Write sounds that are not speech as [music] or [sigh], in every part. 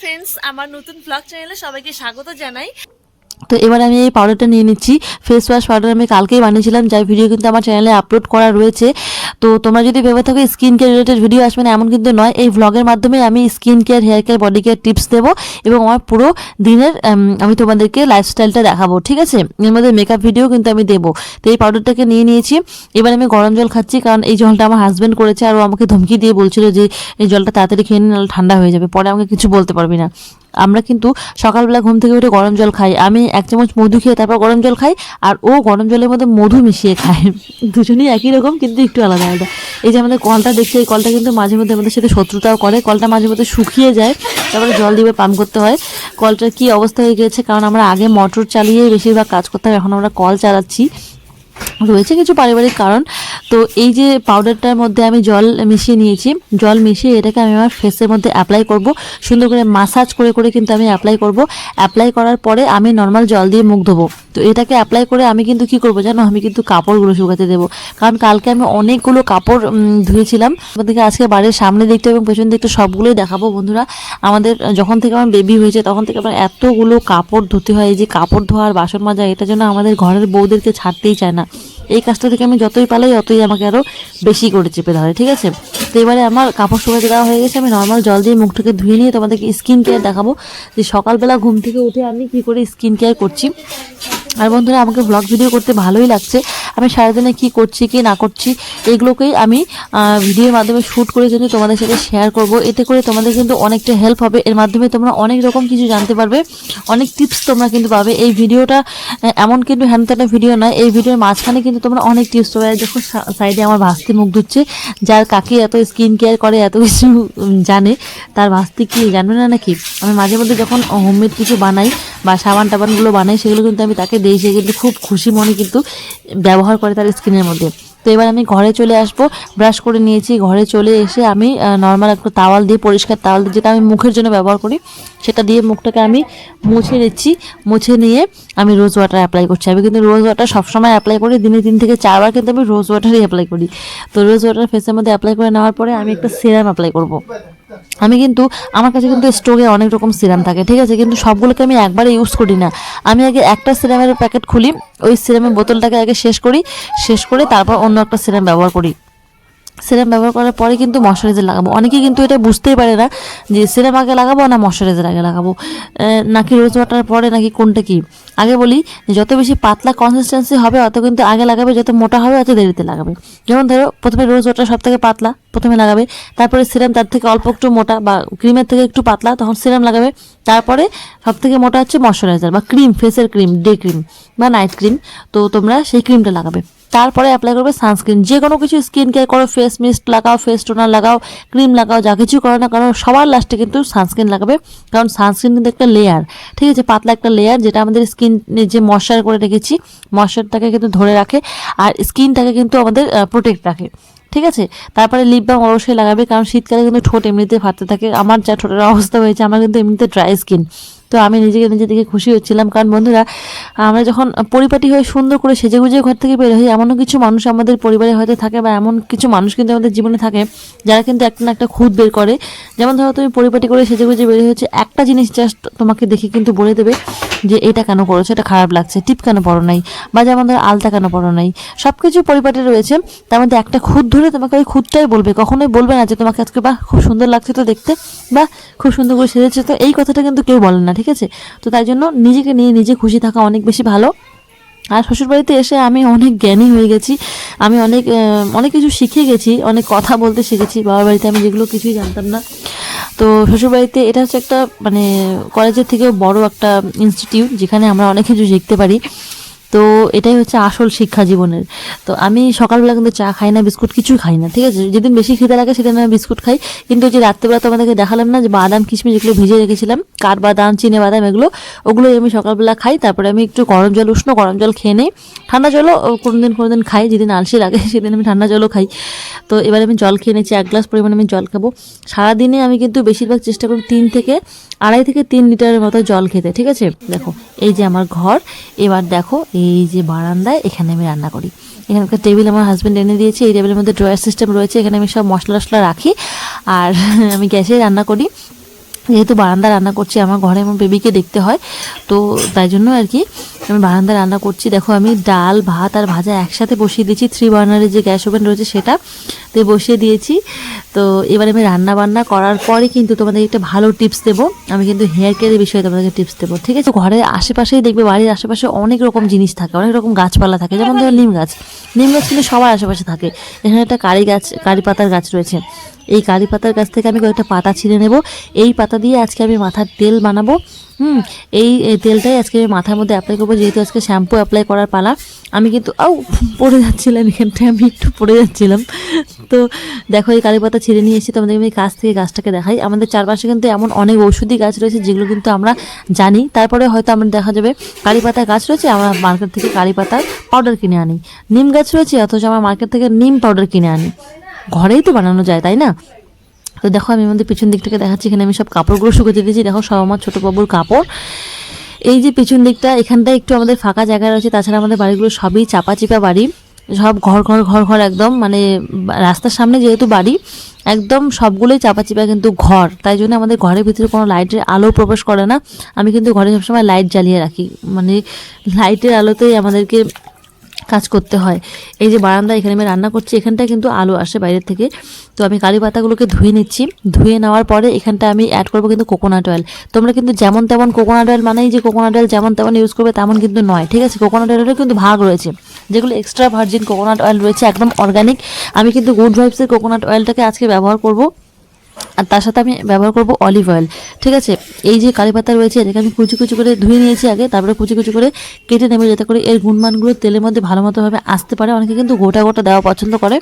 Friends আমার নতুন blog চ্যানেলে সবাইকে স্বাগত জানাই। তো এবার আমি এই পাউডারটা নিয়ে নিচ্ছি। ফেস ওয়াশ পাউডার আমি কালকেই বানিয়েছিলাম, যার ভিডিও কিন্তু আমার চ্যানেলে আপলোড করা রয়েছে। তো তোমরা যদি ভেবে থাকো স্কিন কেয়ার রিলেটেড ভিডিও আসবে না, এমন কিন্তু নয়। এই ভ্লগের মাধ্যমে আমি skin care hair care body care tips দেবো এবং আমার পুরো দিনের আমি তোমাদেরকে লাইফস্টাইলটা দেখাবো, ঠিক আছে? এর মধ্যে মেকআপ ভিডিও কিন্তু আমি দেবো। তো এই পাউডারটাকে নিয়ে নিয়েছি। এবার আমি গরম জল খাচ্ছি, কারণ এই জলটা আমার হাজব্যান্ড করেছে আর ও আমাকে ধমকি দিয়ে বলছিল যে, এই জলটা তাড়াতাড়ি খেয়ে নিন ঠান্ডা হয়ে যাবে। পরে আমাকে কিছু বলতে পারবি না। আমরা কিন্তু সকালবেলা ঘুম থেকে উঠে গরম জল খাই। আমি এক চামচ মধু খেয়ে তারপর গরম জল খাই, আর ও গরম জলের মধ্যে মধু মিশিয়ে খায়। দুজনেই একই রকম, কিন্তু একটু আলাদা। আলাদা এই যে আমাদের কলটা দেখছি, এই কলটা কিন্তু মাঝে মধ্যে আমাদের সাথে শত্রুতাও করে। কলটা মাঝে মধ্যে শুকিয়ে যায়, তারপরে জল দিয়ে পাম্প করতে হয়। কলটার কি অবস্থা হয়ে গিয়েছে? কারণ আমরা আগে মোটর চালিয়ে বেশিরভাগ কাজ করতাম, এখন আমরা কল চালাচ্ছি। রয়েছে কিছু পারিবারিক কারণ। তো এই যে পাউডারটার মধ্যে আমি জল মিশিয়ে নিয়েছি, জল মিশিয়ে এটাকে আমি আমার ফেসের মধ্যে অ্যাপ্লাই করব। সুন্দর করে মাসাজ করে করে কিন্তু আমি অ্যাপ্লাই করব। অ্যাপ্লাই করার পরে আমি নর্মাল জল দিয়ে মুখ ধোবো। তো এটাকে অ্যাপ্লাই করে আমি কিন্তু কি করব জানো? আমি কিন্তু কাপড়গুলো শুকাতে দেবো। কারণ কালকে আমি অনেকগুলো কাপড় ধুয়েছিলাম। আমাদেরকে আজকে বাড়ির সামনে দিকটা এবং পেছন দিকটা সবগুলোই দেখাবো বন্ধুরা। আমাদের যখন থেকে আমার বেবি হয়েছে, তখন থেকে আমার এতগুলো কাপড় ধুতে হয়। এই যে কাপড় ধোয়ার বাসন মাজা, এটা জন্য আমাদের ঘরের বউদেরকে ছাড়তেই চায় না। এই কাজটা থেকে আমি যতই পালাই অতই আমাকে আরও বেশি করে চেপে ধরে, ঠিক আছে? তো এবারে আমার কাপড় শুকাতে দেওয়া হয়ে গেছে, আমি নর্মাল জল দিয়ে মুখটাকে ধুয়ে নিয়ে তোমাদেরকে স্কিন কেয়ার দেখাবো। যে সকালবেলা ঘুম থেকে উঠে আমি কি করে স্কিন কেয়ার করছি? আর বন্ধুরা, আমাকে ব্লগ ভিডিও করতে ভালোই লাগছে। আমি সারাদিনে কি করছি, কি না করছি, এগুলোকেই আমি ভিডিওর মাধ্যমে শ্যুট করে কিন্তু তোমাদের সাথে শেয়ার করব, এতে করে তোমাদের কিন্তু অনেকটা হেল্প হবে। এর মাধ্যমে তোমরা অনেক রকম কিছু জানতে পারবে, অনেক টিপস তোমরা কিন্তু পাবে। এই ভিডিওটা এমন কিন্তু হ্যান্ডতাটা ভিডিও নয়, এই ভিডিওর মাঝখানে কিন্তু তোমরা অনেক টিপস পাবে। যখন সাইডে আমার ভাস্তি মুখ ধুচ্ছে, যার কাকি এত স্কিন কেয়ার করে, এত কিছু জানে, তার ভাস্তি কি জানবে না নাকি? আমি মাঝে মধ্যে যখন হোমমেড কিছু বানাই বা সাবান টাবানগুলো বানাই, সেগুলো কিন্তু আমি তাকে দিই, সে কিন্তু খুব খুশি মনে কিন্তু ব্যবহার করে তার স্কিনের মধ্যে। তো এবার আমি ঘরে চলে আসব, ব্রাশ করে নিয়েছি, ঘরে চলে এসে আমি নর্মাল একটা তাওয়াল দিয়ে, পরিষ্কার তাওয়াল দিয়ে, যেটা আমি মুখের জন্য ব্যবহার করি, সেটা দিয়ে মুখটাকে আমি মুছে নিচ্ছি, মুছে নিয়ে আমি রোজ ওয়াটার অ্যাপ্লাই করছি। আমি কিন্তু রোজ ওয়াটার সবসময় অ্যাপ্লাই করি, দিনে তিন থেকে চারবার কিন্তু আমি রোজ ওয়াটারই অ্যাপ্লাই করি। তো রোজ ওয়াটার ফেসের মধ্যে অ্যাপ্লাই করে নেওয়ার পরে আমি একটা সিরাম অ্যাপ্লাই করব। আমি কিন্তু, আমার কাছে কিন্তু স্টোকে অনেক রকম সিরাম থাকে, ঠিক আছে? কিন্তু সবগুলোকে আমি একবারে ইউজ করি না। আমি আগে একটা সিরামের প্যাকেট খুলি, ওই সিরামের বোতলটাকে আগে শেষ করি, শেষ করে তারপর অন্য একটা সিরাম ব্যবহার করি। সিরাম ব্যবহার করার পরে কিন্তু ময়শ্চারাইজার লাগাবো। অনেকে কিন্তু এটা বুঝতেই পারে না যে সিরাম আগে লাগাবো না ময়শ্চারাইজার আগে লাগাবো। নাকি রোজ ওয়াটার পরে, নাকি কোনটা কি? আগে বলি যত বেশি পাতলা কনসিস্টেন্সি হবে, অত কিন্তু আগে লাগাবে, যত মোটা হবে, অত দেরিতে লাগাবে। যেমন ধরো, প্রথমে রোজ ওয়াটার সব থেকে পাতলা, প্রথমে লাগাবে, তারপরে সিরাম তার থেকে অল্প একটু মোটা বা ক্রিমের থেকে একটু পাতলা, তখন সিরাম লাগাবে। তারপরে সব থেকে মোটা হচ্ছে ময়শ্চারাইজার বা ক্রিম, ফেসের ক্রিম, ডে ক্রিম বা নাইট ক্রিম। তো তোমরা সেই ক্রিমটা লাগাবে। তারপরে অ্যাপ্লাই করবে সানস্ক্রিন যে কোনো কিছু স্কিন কেয়ার করো ফেস মিস্ট লাগাও ফেস টোনার লাগাও ক্রিম লাগাও, যা কিছু করো না কারণ সবার লাস্টে কিন্তু সানস্ক্রিন লাগাবে। কারণ সানস্ক্রিন কিন্তু একটা লেয়ার ঠিক আছে, পাতলা একটা লেয়ার যেটা আমাদের স্কিন যে ময়শ্চার করে রেখেছি ময়শ্চারটাকে কিন্তু ধরে রাখে আর স্কিনটাকে কিন্তু আমাদের প্রোটেক্ট রাখে। ঠিক আছে? তারপরে লিপ বাম অবশ্যই লাগাবে, কারণ শীতকালে কিন্তু ঠোঁট এমনিতে ফাটতে থাকে। আমার যা ঠোঁটের অবস্থা হয়েছে, আমার কিন্তু এমনিতে ড্রাই স্কিন তো আমি নিজেকে নিজে দেখে খুশি হচ্ছিলাম। কারণ বন্ধুরা, আমরা যখন পরিপাটি হয়ে সুন্দর করে সেজে গুজে ঘর থেকে বের হই, এমনও কিছু মানুষ আমাদের পরিবারে হয়তো থাকে বা এমন কিছু মানুষ কিন্তু আমাদের জীবনে থাকে যারা কিন্তু একটা না একটা খুদ বের করে। যেমন ধরো, তুমি পরিপাটি করে সেজে গুজে বের হয়েছে একটা জিনিস জাস্ট তোমাকে দেখে কিন্তু বলে দেবে যে এটা কেন করেছ, এটা খারাপ লাগছে, টিপ কেন পড়ো নাই? বা যেমন ধরো, আলতা কেন পড়ো নাই? সব কিছু পরিপাটি রয়েছে, তার মধ্যে একটা খুদ ধরে তোমাকে ওই খুদটাই বলবে, কখনোই বলবে না যে তোমাকে আজকে বা খুব সুন্দর লাগছে তো দেখতে, বা খুব সুন্দর করে সেজেছে তো, এই কথাটা কিন্তু কেউ বলে না ঠিক আছে? তো তাই জন্য নিজেকে নিয়ে নিজে খুশি থাকা অনেক বেশি ভালো। আর শ্বশুরবাড়িতে এসে আমি অনেক জ্ঞানী হয়ে গেছি। আমি অনেক অনেক কিছু শিখে গেছি, অনেক কথা বলতে শিখেছি। বাবার বাড়িতে আমি যেগুলো কিছুই জানতাম না। তো শ্বশুরবাড়িতে এটা হচ্ছে একটা মানে কলেজের থেকেও বড় একটা ইনস্টিটিউট যেখানে আমরা অনেক কিছু শিখতে পারি। তো এটাই হচ্ছে আসল শিক্ষা জীবনের। তো আমি সকালবেলা কিন্তু চা খাই না, বিস্কুট কিছু খাই না, ঠিক আছে? যেদিন বেশি খিদে লাগে সেদিন আমি বিস্কুট খাই। কিন্তু যে রাত্রেবেলা তোমাদেরকে দেখালাম না যে বাদাম, কিশমিশ যেগুলো ভিজে রেখেছিলাম কাঠ বাদাম চিনে বাদাম এগুলো, ওগুলোই আমি সকালবেলা খাই। তারপরে আমি একটু গরম জল, উষ্ণ গরম জল খেয়ে নিই। ঠান্ডা জলও কোনো দিন কোনো দিন খাই, যেদিন আলসি লাগে [laughs] সেদিন আমি ঠান্ডা জলও খাই। তো এবার আমি জল খেয়ে নিচ্ছি এক গ্লাস পরিমাণে আমি জল খাব। সারাদিনে আমি কিন্তু বেশিরভাগ চেষ্টা করি তিন থেকে আড়াই থেকে তিন লিটারের মতো জল খেতে, ঠিক আছে? দেখো, এই যে আমার ঘর, এবার দেখো, এই যে বারান্দায় এখানে আমি রান্না করি। এখানে টেবিল আমার হাজব্যান্ড এনে দিয়েছে, এই টেবিলের মধ্যে ড্রয়ার সিস্টেম রয়েছে, এখানে আমি সব মশলা টশলা রাখি, আর [laughs] আমি গ্যাসে রান্না করি। যেহেতু বারান্দা রান্না করছি, আমার ঘরে আমার বেবিকে দেখতে হয়, তো তাই জন্য আর কি আমি বারান্দা রান্না করছি। দেখো, আমি ডাল, ভাত আর ভাজা একসাথে বসিয়ে দিয়েছি। থ্রি বার্নারের যে গ্যাস ওভেন রয়েছে সেটা তো বসিয়ে দিয়েছি। তো এবার আমি রান্না বান্না করার পরে কিন্তু তোমাদের একটা ভালো টিপস দেবো। আমি কিন্তু হেয়ার কেয়ারের বিষয়ে তোমাদেরকে টিপস দেবো, ঠিক আছে? ঘরের আশেপাশেই দেখবে বাড়ির আশেপাশে অনেক রকম জিনিস থাকে, অনেক রকম গাছপালা থাকে। যেমন ধরো নিম গাছ নিম গাছ কিন্তু সবার আশেপাশে থাকে। এখানে একটা কারি গাছ, কারি পাতার গাছ রয়েছে। এই কারি পাতার গাছ থেকে আমি কয়েকটা পাতা ছিঁড়ে নেব। এই পাতা দিয়ে আজকে আমি মাথার তেল বানাবো। হুম, এই তেলটাই আজকে আমি মাথার মধ্যে অ্যাপ্লাই করব। যেহেতু আজকে শ্যাম্পু অ্যাপ্লাই করার পালা, আমি কিন্তু আও পড়ে যাচ্ছিলাম এখানটায়, আমি একটু পড়ে যাচ্ছিলাম। তো দেখো, এই কারি পাতা ছিঁড়ে নিয়ে এসেছি তোমাদের আমি কাছ থেকে গাছটাকে দেখাই। আমাদের চারপাশে কিন্তু এমন অনেক ঔষধি গাছ রয়েছে, যেগুলো কিন্তু আমরা জানি। তারপরে হয়তো আমরা দেখা যাবে কারি পাতা গাছ রয়েছে, আমরা মার্কেট থেকে কারি পাতার পাউডার কিনে আনি। নিম গাছ রয়েছে, অথচ আমরা মার্কেট থেকে নিম পাউডার কিনে আনি। ঘরেই তো বানানো যায়, তাই না? তো দেখো, আমি আমাদের পিছন দিক থেকে দেখাচ্ছি, এখানে আমি সব কাপড়গুলো শুকোতে দিয়েছি। দেখো, সব আমার ছোটো বাবুর কাপড়। এই যে পিছন দিকটা, এখানটায় একটু আমাদের ফাঁকা জায়গা রয়েছে, তাছাড়া আমাদের বাড়িগুলো সবই চাপা চিপা বাড়ি। সব ঘর ঘর ঘর ঘর একদম মানে রাস্তার সামনে যেহেতু বাড়ি, একদম সবগুলোই চাপা চিপা কিন্তু ঘর। তাই জন্য আমাদের ঘরের ভিতরে কোনো লাইটের আলো প্রবেশ করে না। আমি কিন্তু ঘরে সবসময় লাইট জ্বালিয়ে রাখি। মানে লাইটের আলোতেই আমাদেরকে কাজ করতে হয়। এই যে বারান্দা এখানে আমি রান্না করছি এখানটা কিন্তু আলো আসে বাইরের থেকে। তো আমি কারি পাতাগুলোকে ধুয়ে নিচ্ছি। ধুয়ে নেওয়ার পরে এখানটা আমি অ্যাড করব কিন্তু কোকোনাট অয়েল তোমরা কিন্তু যেমন তেমন কোকোনাট অয়েল মানেই যে কোকোনাট অয়েল যেমন তেমন ইউজ করবে তেমন কিন্তু নয়, ঠিক আছে? কোকোনাট অয়েলেরও কিন্তু ভাগ রয়েছে। যেগুলো এক্সট্রা ভার্জিন কোকোনাট অয়েল রয়েছে, একদম অর্গানিক আমি কিন্তু গুড ভাইবসের কোকোনাট অয়েলটাকে আজকে ব্যবহার করব। আর তার সাথে আমি ব্যবহার করব অলিভ অয়েল ঠিক আছে? এই যে কারি পাতা রয়েছে, এটাকে আমি কুচি কুচি করে ধুয়ে নিয়েছি আগে, তারপরে কুচি কুচি করে কেটে নেবে যাতে করে এর গুণমানগুলো তেলের মধ্যে ভালো মতোভাবে আসতে পারে। অনেকে কিন্তু গোটা গোটা দেওয়া পছন্দ করে।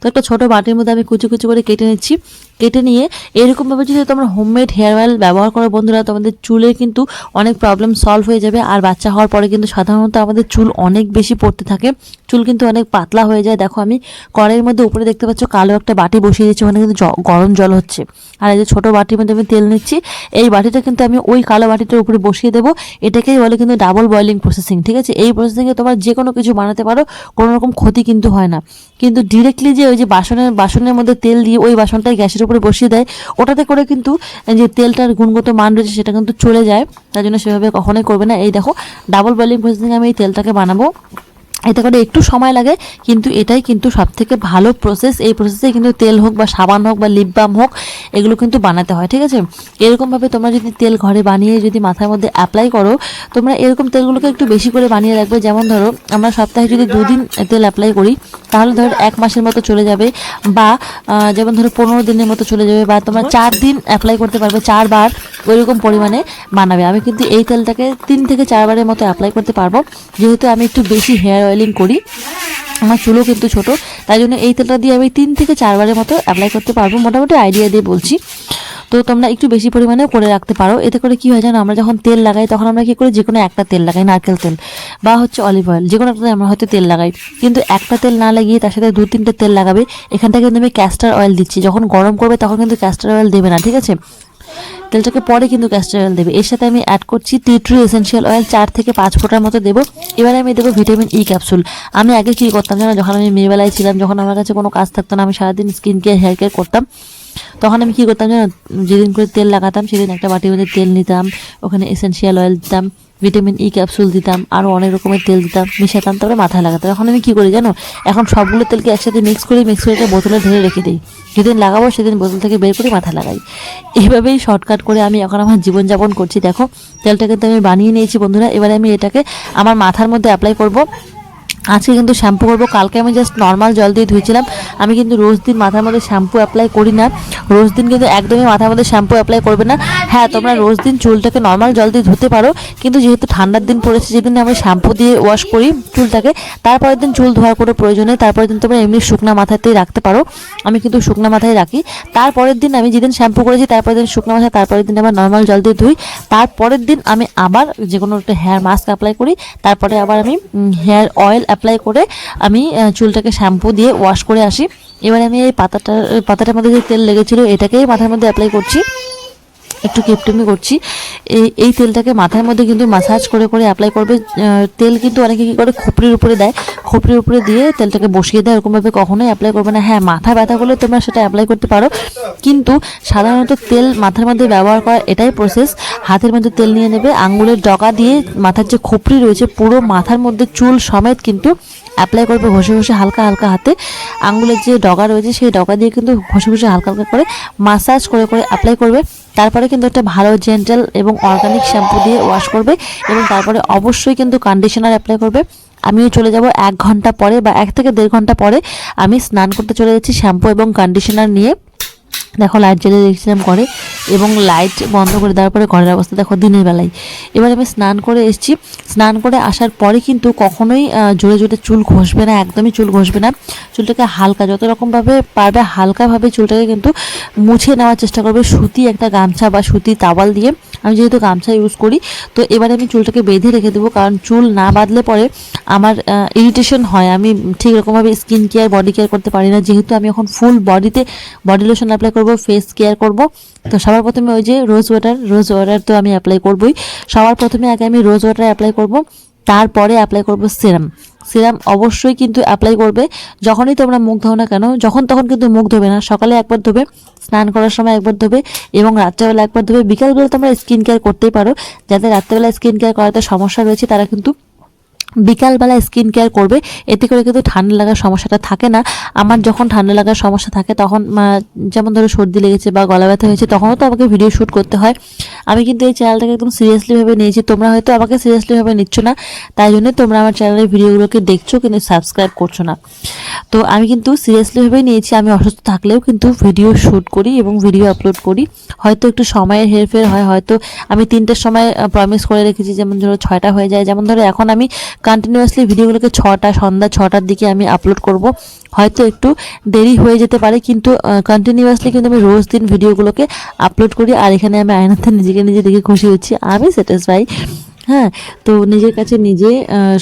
তো একটা ছোটো বাটির মধ্যে আমি কুচি কুচি করে কেটে নিচ্ছি। কেটে নিয়ে এরকমভাবে যদি তোমরা হোমমেড হেয়ার অয়েল ব্যবহার করো বন্ধুরা, তোমাদের চুলে কিন্তু অনেক প্রবলেম সলভ হয়ে যাবে। আর বাচ্চা হওয়ার পরে কিন্তু সাধারণত আমাদের চুল অনেক বেশি পড়তে থাকে। চুল কিন্তু অনেক পাতলা হয়ে যায়। দেখো আমি কড়াইয়ের মধ্যে উপরে দেখতে পাচ্ছ কালো একটা বাটি বসিয়ে দিচ্ছি ওখানে কিন্তু গরম জল হচ্ছে। আর এই যে ছোটো বাটির মধ্যে আমি তেল নিচ্ছি, এই বাটিটা কিন্তু আমি ওই কালো বাটিটার উপরে বসিয়ে দেবো। এটাকেই বলে কিন্তু ডাবল বয়েলিং প্রসেসিং ঠিক আছে? এই প্রসেসিংয়ে তোমার যে কোনো কিছু বানাতে পারো, কোনো রকম ক্ষতি কিন্তু হয় না। কিন্তু ডিরেক্টলি যে ওই যে বাসনের বাসনের মধ্যে তেল দিয়ে ওই বাসনটাই গ্যাসের উপরে বসিয়ে দেয়, ওটাতে করে কিন্তু যে তেলটার গুণগত মান রয়েছে সেটা কিন্তু চলে যায়। তার জন্য সেভাবে কখনোই করবে না। এই দেখো ডাবল বয়েলিং প্রসেসিং আমি এই তেলটাকে বানাবো। এতে করে একটু সময় লাগে, কিন্তু এটাই কিন্তু সব থেকে ভালো প্রসেস এই প্রসেসে কিন্তু তেল হোক বা সাবান হোক বা লিপ বাম হোক, এগুলো কিন্তু বানাতে হয়, ঠিক আছে? এরকমভাবে তোমরা যদি তেল ঘরে বানিয়ে যদি মাথার মধ্যে অ্যাপ্লাই করো, তোমরা এরকম তেলগুলোকে একটু বেশি করে বানিয়ে রাখবে। যেমন ধরো, আমরা সপ্তাহে যদি দুদিন তেল অ্যাপ্লাই করি, তাহলে ধরো এক মাসের মতো চলে যাবে বা যেমন ধরো পনেরো দিনের মতো চলে যাবে বা তোমরা চার দিন অ্যাপ্লাই করতে পারবে, চারবার ওইরকম পরিমাণে বানাবে। আমি কিন্তু এই তেলটাকে তিন থেকে চারবারের মতো অ্যাপ্লাই করতে পারব। যেহেতু আমি একটু বেশি হেয়ার অয়েলিং করি। আমার চুলও কিন্তু ছোট, তাই জন্য এই তেলটা দিয়ে আমি তিন থেকে চারবারের মতো অ্যাপ্লাই করতে পারব। মোটামুটি আইডিয়া দিয়ে বলছি। তো তোমরা একটু বেশি পরিমাণেও করে রাখতে পারো। এতে করে কি হয় জানো, আমরা যখন তেল লাগাই, তখন আমরা কী করি যে কোনো একটা তেল লাগাই, নারকেল তেল বা হচ্ছে অলিভ অয়েল যে কোনো একটা আমরা হয়তো তেল লাগাই। কিন্তু একটা তেল না লাগিয়ে তার সাথে দু তিনটে তেল লাগাবে এখান থেকে কিন্তু আমি ক্যাস্টার অয়েল দিচ্ছি। যখন গরম করবে, তখন কিন্তু ক্যাস্টার অয়েল দেবে না, ঠিক আছে? তেলটাকে পরে কিন্তু ক্যাস্টার অয়েল দেবে। এর সাথে আমি অ্যাড করছি টি ট্রি এসেন্সিয়াল অয়েল চার থেকে পাঁচ ফোটার মতো দেবো। এবারে আমি দেবো ভিটামিন ই ক্যাপসুল আমি আগে কী করতাম জানো, যখন আমি মেয়েবেলায় ছিলাম, যখন আমার কাছে কোনো কাজ থাকতো না, আমি সারাদিন স্কিন কেয়ার হেয়ার কেয়ার করতাম, তখন আমি কী করতাম জানো, যেদিন করে তেল লাগাতাম, সেদিন একটা বাটির মধ্যে তেল নিতাম, ওখানে এসেন্সিয়াল অয়েল দিতাম। ভিটামিন ই ক্যাপসুল দিতাম আরও অনেক রকমের তেল দিতাম, মিশাতাম, তারপরে মাথায় লাগাতাম। এখন আমি কী করি জানো? এখন সবগুলো তেলকে একসাথে মিক্স করে মিক্স করে বোতলে ধরে রেখে দিই। যেদিন লাগাবো সেদিন বোতল থেকে বের করে মাথা লাগাই। এইভাবেই শর্টকাট করে আমি এখন আমার জীবনযাপন করছি। দেখো, তেলটা কিন্তু আমি বানিয়ে নিয়েছি বন্ধুরা, এবারে আমি এটাকে আমার মাথার মধ্যে অ্যাপ্লাই করব। আজকে কিন্তু শ্যাম্পু করব। কালকে আমি জাস্ট নর্মাল জল দিয়ে ধুয়েছিলাম। আমি কিন্তু রোজ দিন মাথার মধ্যে শ্যাম্পু অ্যাপ্লাই করি না। রোজ দিন কিন্তু একদমই মাথার মধ্যে শ্যাম্পু অ্যাপ্লাই করবে না। হ্যাঁ তোমরা রোজ দিন চুলটাকে নর্মাল জল দিয়ে ধুতে পারো। কিন্তু যেহেতু ঠান্ডার দিন পড়েছে যেদিন আমি শ্যাম্পু দিয়ে ওয়াশ করি চুলটাকে। তারপরের দিন চুল ধোয়ার কোনো প্রয়োজন নেই। তারপরের দিন তোমরা এমনি শুকনা মাথাতেই রাখতে পারো। আমি কিন্তু শুকনা মাথায় রাখি। তারপরের দিন আমি যেদিন শ্যাম্পু করেছি, তারপরের দিন শুকনো মাথায়, তারপরের দিন আবার নর্মাল জল দিয়ে ধুই। তারপরের দিন আমি আবার যে কোনো একটা হেয়ার মাস্ক অ্যাপ্লাই করি। তারপরে আবার আমি হেয়ার অয়েল অ্যাপ্লাই করে আমি চুলটাকে শ্যাম্পু দিয়ে ওয়াশ করে আসি। এবারে আমি এই পাতাটা পাতাটার মধ্যে যে তেল লেগেছিলো, এটাকেই মাথার মধ্যে অ্যাপ্লাই করছি। একটু কিপটেমি করছি। এই এই তেলটাকে মাথার মধ্যে কিন্তু মাসাজ করে করে অ্যাপ্লাই করবে। তেল কিন্তু অনেকে কী করে খোপড়ির উপরে দেয়। খোপড়ির উপরে দিয়ে তেলটাকে বসিয়ে দেয়, এরকমভাবে কখনোই অ্যাপ্লাই করবে না। হ্যাঁ মাথা ব্যথা করলে তোমরা সেটা অ্যাপ্লাই করতে পারো। কিন্তু সাধারণত তেল মাথার মধ্যে ব্যবহার করা এটাই প্রসেস হাতের মধ্যে তেল নিয়ে নেবে আঙুলের ডগা দিয়ে মাথার যে খোপড়ি রয়েছে, পুরো মাথার মধ্যে চুল সমেত কিন্তু অ্যাপ্লাই করবে ঘষে ঘষে হালকা হালকা হাতে। আঙুলের যে ডগা রয়েছে, সেই ডগা দিয়ে কিন্তু ঘষে ঘষে হালকা হালকা করে মাসাজ করে করে অ্যাপ্লাই করবে। তারপরে কিন্তু একটা ভালো জেন্টাল এবং অর্গানিক শ্যাম্পু দিয়ে ওয়াশ করবে এবং তারপরে অবশ্যই কিন্তু কন্ডিশনার অ্যাপ্লাই করবে। আমিও চলে যাব এক ঘণ্টা পরে বা এক থেকে দেড় ঘণ্টা পরে আমি স্নান করতে চলে যাচ্ছি শ্যাম্পু এবং কন্ডিশনার নিয়ে। দেখো লাইট জ্বেলে দেখছিলাম ঘরে এবং লাইট বন্ধ করে দেওয়ার পরে ঘরের অবস্থা দেখো দিনের বেলায়। এবার আমি স্নান করে এসেছি। স্নান করে আসার পরে কিন্তু কখনোই জোরে জোরে চুল ঘষবে না, একদমই চুল ঘষবে না। চুলটাকে হালকা, যত রকমভাবে পারবে হালকাভাবে চুলটাকে কিন্তু মুছে নেওয়ার চেষ্টা করবে সুতি একটা গামছা বা সুতি তাওয়াল দিয়ে। আমি যেহেতু গামছা ইউজ করি, তো এবারে আমি চুলটাকে বেঁধে রেখে দেবো, কারণ চুল না বাঁধলে পরে আমার ইরিটেশন হয়। আমি ঠিক রকমভাবে স্কিন কেয়ার বডি কেয়ার করতে পারি না। যেহেতু আমি এখন ফুল বডিতে বডি লোশন অ্যাপ্লাই করব ফেস কেয়ার করব, তো সবার প্রথমে ওই যে রোজ ওয়াটার রোজ ওয়াটার তো আমি অ্যাপ্লাই করবই। সবার প্রথমে আগে আমি রোজ ওয়াটার অ্যাপ্লাই করব, তারপরে অ্যাপ্লাই করব সিরাম সিরাম অবশ্যই কিন্তু অ্যাপ্লাই করবে, যখনই তোমরা মুখ ধো না কেন, যখন তখন কিন্তু মুখ ধোবে না। সকালে একবার ধোবে, স্নান করার সময় একবার ধোবে, এবং রাত্রেবেলা একবার ধোবে। বিকালবেলা তোমরা স্কিন কেয়ার করতেই পারো যাদের রাত্রেবেলা স্কিন কেয়ার করাতে সমস্যা রয়েছে, তারা কিন্তু বিকালবেলা স্কিন কেয়ার করবে, এতে করে কিন্তু ঠান্ডা লাগার সমস্যাটা থাকে না। আমার যখন ঠান্ডা লাগার সমস্যা থাকে, তখন যেমন ধরো সর্দি লেগেছে বা গলা ব্যথা হয়েছে, তখনও তো আমাকে ভিডিও শ্যুট করতে হয়। আমি কিন্তু এই চ্যানেলটাকে একদম সিরিয়াসলি ভাবে নিয়েছি। তোমরা হয়তো আমাকে সিরিয়াসলিভাবে নিচ্ছ না, তাই জন্য তোমরা আমার চ্যানেলের ভিডিওগুলোকে দেখছ কিন্তু সাবস্ক্রাইব করছ না। তো আমি কিন্তু সিরিয়াসলি ভাবে নিয়েছি, আমি অসুস্থ থাকলেও কিন্তু ভিডিও শ্যুট করি এবং ভিডিও আপলোড করি। হয়তো একটু সময়ের হেরফের হয়, হয়তো আমি তিনটের সময় প্রমিস করে রেখেছি, যেমন ধরো ছয়টা হয়ে যায়। যেমন ধরো এখন আমি কন্টিনিউয়াসলি ভিডিওগুলোকে ছটা, সন্ধ্যা ছটার দিকে আমি আপলোড করব। হয়তো একটু দেরি হয়ে যেতে পারে, কিন্তু কন্টিনিউয়াসলি কিন্তু আমি রোজ দিন ভিডিওগুলোকে আপলোড করি। আর এখানে আমি আয়নাতে নিজেকে নিজে দেখে খুশি হচ্ছি। আমি স্যাটিসফাই হ্যাঁ তো নিজের কাছে নিজে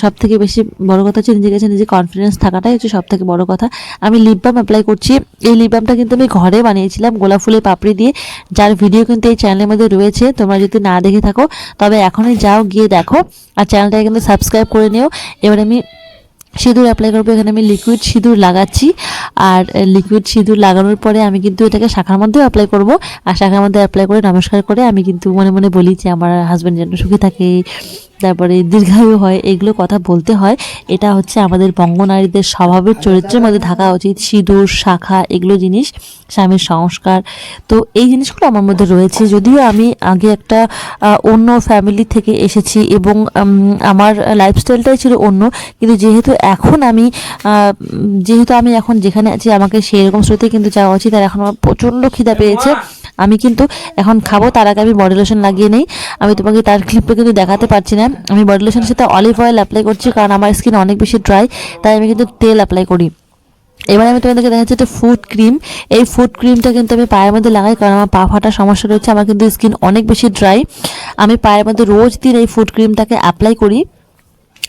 সব থেকে বেশি বড় কথা হচ্ছে নিজের কাছে নিজে কনফিডেন্স থাকাটাই হচ্ছে সব থেকে বড় কথা। আমি লিপ বাম অ্যাপ্লাই করছি। এই লিপ বামটা কিন্তু আমি ঘরে বানিয়েছিলাম গোলাপ ফুলের পাপড়ি দিয়ে। যার ভিডিও কিন্তু এই চ্যানেলের মধ্যে রয়েছে। তোমরা যদি না দেখে থাকো, তবে এখনই যাও, গিয়ে দেখো। আর চ্যানেলটাকে কিন্তু সাবস্ক্রাইব করে নিও। এবার আমি সিঁদুর অ্যাপ্লাই করব। এখানে আমি লিকুইড সিঁদুর লাগাচ্ছি। আর লিকুইড সিঁদুর লাগানোর পরে আমি কিন্তু এটাকে শাখার মধ্যেও অ্যাপ্লাই করব। আর শাখার মধ্যে অ্যাপ্লাই করে নমস্কার করে আমি কিন্তু মনে মনে বলি যে আমার হাজব্যান্ড যেন সুখী থাকে, তারপরে দীর্ঘায়ু হয়, এগুলো কথা বলতে হয়। এটা হচ্ছে আমাদের বঙ্গনারীদের স্বভাবের চরিত্রের মধ্যে থাকা উচিত। সিঁদুর, শাখা এগুলো জিনিস স্বামীর সংস্কার। তো এই জিনিসগুলো আমার মধ্যে রয়েছে। যদিও আমি আগে একটা অন্য ফ্যামিলি থেকে এসেছি এবং আমার লাইফস্টাইলটাই ছিল অন্য। কিন্তু যেহেতু এখন আমি যেহেতু আমি এখন যেখানে আছি আমাকে সেই রকম স্রোতে কিন্তু যাওয়া উচিত। আর এখন আমার প্রচণ্ড খিদা পেয়েছে। আমি কিন্তু এখন খাব তার আগে আমি বডি লোশন লাগিয়ে নেই। আমি তোমাকে তার ক্লিপটা কিন্তু দেখাতে পারছি না। আমি বডি লোশনের সাথে অলিভ অয়েল অ্যাপ্লাই করছি কারণ আমার স্কিন অনেক বেশি ড্রাই তাই আমি কিন্তু তেল অ্যাপ্লাই করি। এবার আমি তোমাদেরকে দেখাচ্ছি একটা ফুড ক্রিম এই ফুড ক্রিমটা কিন্তু আমি পায়ের মধ্যে লাগাই কারণ আমার পা ফাটার সমস্যা রয়েছে আমার কিন্তু স্কিন অনেক বেশি ড্রাই আমি পায়ের মধ্যে রোজ দিন এই ফুড ক্রিমটাকে অ্যাপ্লাই করি।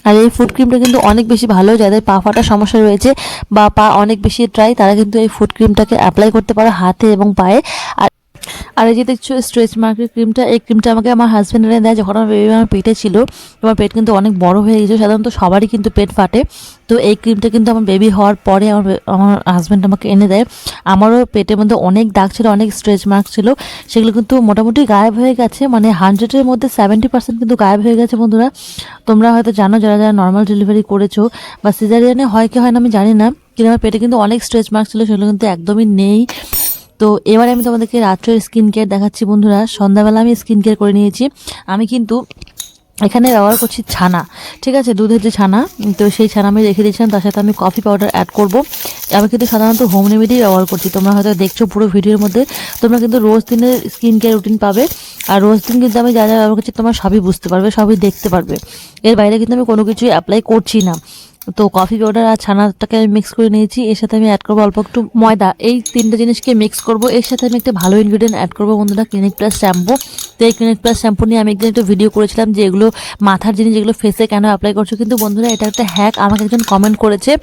আর এই ফুড ক্রিমটা কিন্তু অনেক বেশি ভালো, যাদের পা ফাটার সমস্যা রয়েছে বা পা অনেক বেশি ড্রাই তারা কিন্তু এই ফুড ক্রিমটাকে অ্যাপ্লাই করতে পারো হাতে এবং পায়ে। আর আর এই যে দেখছ স্ট্রেচ মার্কের ক্রিমটা এই ক্রিমটা আমাকে আমার হাজব্যান্ড এনে দেয় যখন আমার বেবি আমার পেটে ছিল। আমার পেট কিন্তু অনেক বড় হয়ে গেছে, সাধারণত সবারই কিন্তু পেট ফাটে। তো এই ক্রিমটা কিন্তু আমার বেবি হওয়ার পরে আমার আমার হাজব্যান্ড আমাকে এনে দেয়। আমারও পেটের মধ্যে অনেক দাগ ছিল, অনেক স্ট্রেচ মার্ক ছিল। সেগুলো কিন্তু মোটামুটি গায়েব হয়ে গেছে মানে হান্ড্রেডের মধ্যে সেভেন্টি পার্সেন্ট কিন্তু গায়েব হয়ে গেছে বন্ধুরা। তোমরা হয়তো জানো, যারা যারা নর্মাল ডেলিভারি করেছ বা সিজারিয়ানে হয় কি হয় না আমি জানি না, কিন্তু আমার পেটে কিন্তু অনেক স্ট্রেচ মার্ক ছিল, সেগুলো কিন্তু একদমই নেই। তো এবারে আমি তোমাদেরকে রাত্রের স্কিন কেয়ার দেখাচ্ছি বন্ধুরা। সন্ধ্যাবেলা আমি স্কিন কেয়ার করে নিয়েছি। আমি কিন্তু এখানে ব্যবহার করছি ছানা, ঠিক আছে? দুধের যে ছানা, তো সেই ছানা আমি রেখে দিয়েছিলাম। তার সাথে আমি কফি পাউডার অ্যাড করব। আমি কিন্তু সাধারণত হোম রেমেডি ব্যবহার করছি। তোমরা হয়তো দেখছ পুরো ভিডিওর মধ্যে। তোমরা কিন্তু রোজ দিনের স্কিন কেয়ার রুটিন পাবে। আর রোজ দিন কিন্তু আমি যা যা ব্যবহার করছি, তোমরা সবই বুঝতে পারবে, সবই দেখতে পারবে। এর বাইরে কিন্তু আমি কোনো কিছুই অ্যাপ্লাই করছি না। তো কফি পাউডার আর ছানাটাকে আমি মিক্স করে নিয়েছি। এর সাথে আমি অ্যাড করব অল্প একটু ময়দা। এই তিনটে জিনিসকে মিক্স করব। এর সাথে আমি একটা ভালো ইনগ্রিডিয়েন্ট অ্যাড করব বন্ধুরা ক্লিনিক প্লাস শ্যাম্পু তো এই ক্লিনিক প্লাস শ্যাম্পু নিয়ে আমি একদিন একটা ভিডিও করেছিলাম যে এগুলো মাথার জিনিস যেগুলো ফেসে কেন অ্যাপ্লাই করছ? কিন্তু বন্ধুরা, এটা একটা হ্যাক আমাকে একজন কমেন্ট করেছে।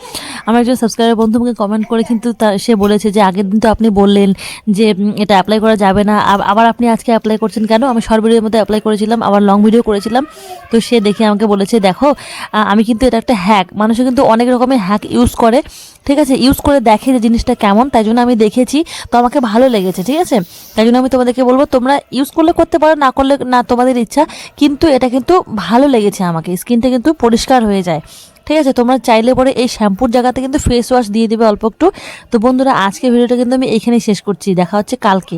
আমার একজন সাবস্ক্রাইবার বন্ধু আমাকে কমেন্ট করে কিন্তু তা- সে বলেছে যে, আগের দিন তো আপনি বললেন যে এটা অ্যাপ্লাই করা যাবে না। আব- আবার আপনি আজকে অ্যাপ্লাই করছেন কেন? আমি শর্ট ভিডিওর মধ্যে অ্যাপ্লাই করেছিলাম, আবার লং ভিডিও করেছিলাম। তো সে দেখে আমাকে বলেছে, দেখো আমি কিন্তু এটা একটা হ্যাক মানুষে কিন্তু অনেক রকমের হ্যাক ইউজ করে, ঠিক আছে? ইউজ করে দেখে যে জিনিসটা কেমন, তাই জন্য আমি দেখেছি। তো আমাকে ভালো লেগেছে, ঠিক আছে? তাই জন্য আমি তোমাদেরকে বলব, তোমরা ইউজ করলে করতে পারো, না করলে না, তোমাদের ইচ্ছা। কিন্তু এটা কিন্তু ভালো লেগেছে আমাকে স্কিনটা কিন্তু পরিষ্কার হয়ে যায়, ঠিক আছে? তোমরা চাইলে পরে এই শ্যাম্পুর জায়গাতে কিন্তু ফেস ওয়াশ দিয়ে দেবে অল্প একটু। তো বন্ধুরা আজকে ভিডিওটা কিন্তু আমি এখানেই শেষ করছি। দেখা হচ্ছে কালকে।